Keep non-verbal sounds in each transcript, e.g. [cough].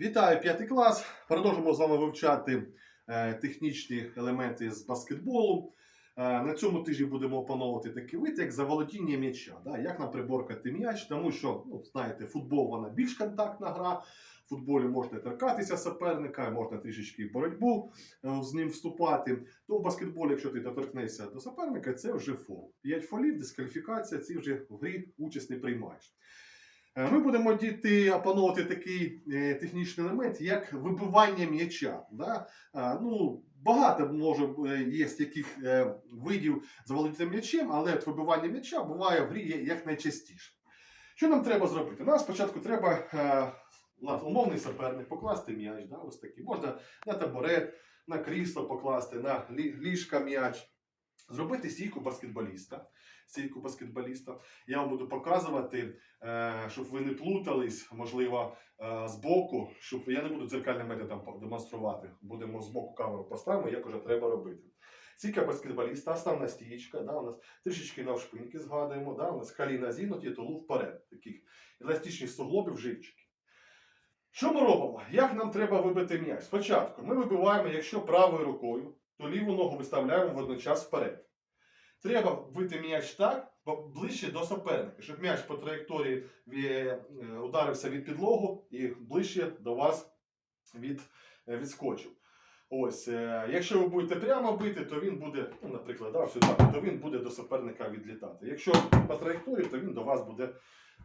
Вітаю п'ятий клас. Продовжимо з вами вивчати е, технічні елементи з баскетболу. Е, на цьому тижні будемо опановувати такий вид, як заволодіння м'яча. Як нам приборкати м'яч, тому що, ну, знаєте, футбол вона більш контактна гра. В футболі можна торкатися суперника, можна трішечки боротьбу е, з ним вступати. То в баскетболі, якщо ти доторкнешся до суперника, це вже фол. П'ять фолів, дискваліфікація, ці вже в грі участь не приймаєш. Е, Ми будемо діти опановувати такий е, технічний елемент, як вибивання м'яча. Да? Е, ну, багато може є яких видів заволодіти м'ячем, але вибивання м'яча буває в грі як найчастіше. Що нам треба зробити? Нам спочатку треба на умовний суперник покласти м'яч. Да? Ось такий. Можна на табурет, на крісло покласти, на ліжка м'яч. Зробити стійку баскетболіста. Стійку баскетболіста. Я вам буду показувати, е, щоб ви не плутались, можливо, е, з боку, щоб я не буду дзеркальним методом демонструвати. Будемо з боку камеру поставимо, як вже треба робити. Стійка баскетболіста, основна стієчка, да, у нас трішечки навшпиньки згадуємо, да, у нас коліна зігнуті, тулу вперед, таких еластичних суглобів, живчики. Що ми робимо? Як нам треба вибити м'яч? Спочатку ми вибиваємо, якщо правою рукою, то ліву ногу виставляємо водночас вперед. Треба вбити м'яч так, ближче до суперника, щоб м'яч по траєкторії е, ударився від підлогу і ближче до вас від, е, відскочив. Ось, е, якщо ви будете прямо бити, то він буде, ну, наприклад, да, сюди, то він буде до суперника відлітати. Якщо по траєкторії, то він до вас буде,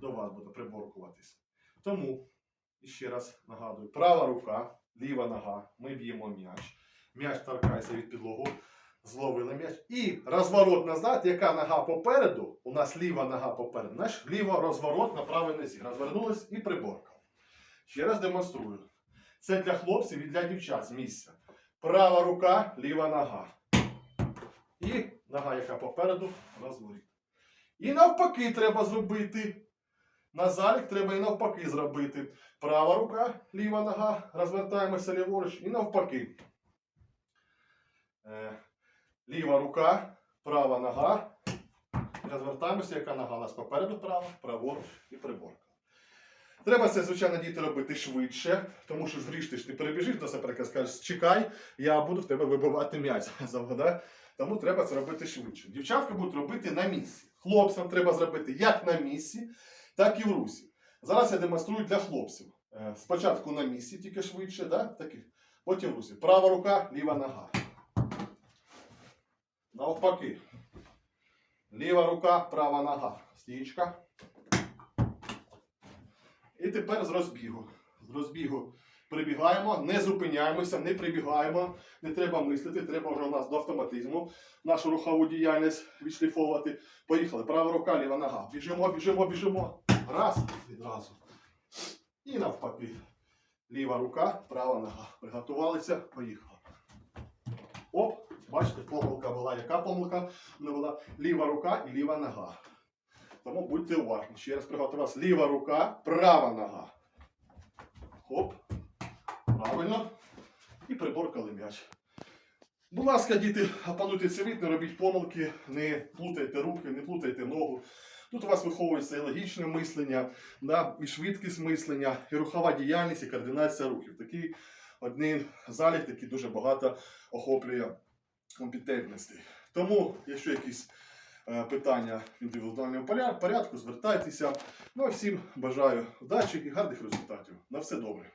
до вас буде приборкуватись. Тому, ще раз нагадую, права рука, ліва нога, ми б'ємо м'яч. М'яч торкається від підлогу, зловили м'яч. І розворот назад, яка нога попереду, у нас ліва нога попереду, наш ліво розворот на правій нозі. Розвернулись і приборкав. Ще раз демонструю. Це для хлопців і для дівчат з місця. Права рука, ліва нога. І нога, яка попереду, розворіт. І навпаки треба зробити. На залік треба і навпаки зробити. Права рука, ліва нога, розвертаємося ліворуч і навпаки. Е, ліва рука, права нога. Розвертаємося, яка нога у нас попереду права, праворуч і приборка. Треба це, звичайно, діти робити швидше, тому що ж ти ж не перебіжиш до суперника, скажеш, чекай, я буду в тебе вибивати м'яч. [laughs] Тому треба це робити швидше. Дівчатка будуть робити на місці. Хлопцям треба зробити як на місці, так і в русі. Зараз я демонструю для хлопців. Е, Спочатку на місці, тільки швидше, да? Таки. потім в русі. Права рука, ліва нога. Навпаки. Ліва рука, права нога. Стічка. І тепер з розбігу. З розбігу прибігаємо, не зупиняємося, не прибігаємо, не треба мислити, треба вже у нас до автоматизму нашу рухову діяльність відшліфовувати. Поїхали. Права рука, ліва нога. Біжимо, біжимо, біжимо. Раз, відразу. І навпаки. Ліва рука, права нога. Приготувалися, поїхали. Бачите, помилка була. Яка помилка? Не була ліва рука і ліва нога. Тому будьте уважні. Ще раз приготувалися. Ліва рука, права нога. Хоп. Правильно. І приборкали м'яч. Будь ласка, діти, опануйте цей вид, не робіть помилки, не плутайте руки, не плутайте ногу. Тут у вас виховується і логічне мислення, да, і швидкість мислення, і рухова діяльність, і координація рухів. Такий один залік, який дуже багато охоплює компетентностей. Тому, якщо якісь е, питання індивідуального порядку, звертайтеся. Ну а всім бажаю удачі і гарних результатів. На все добре.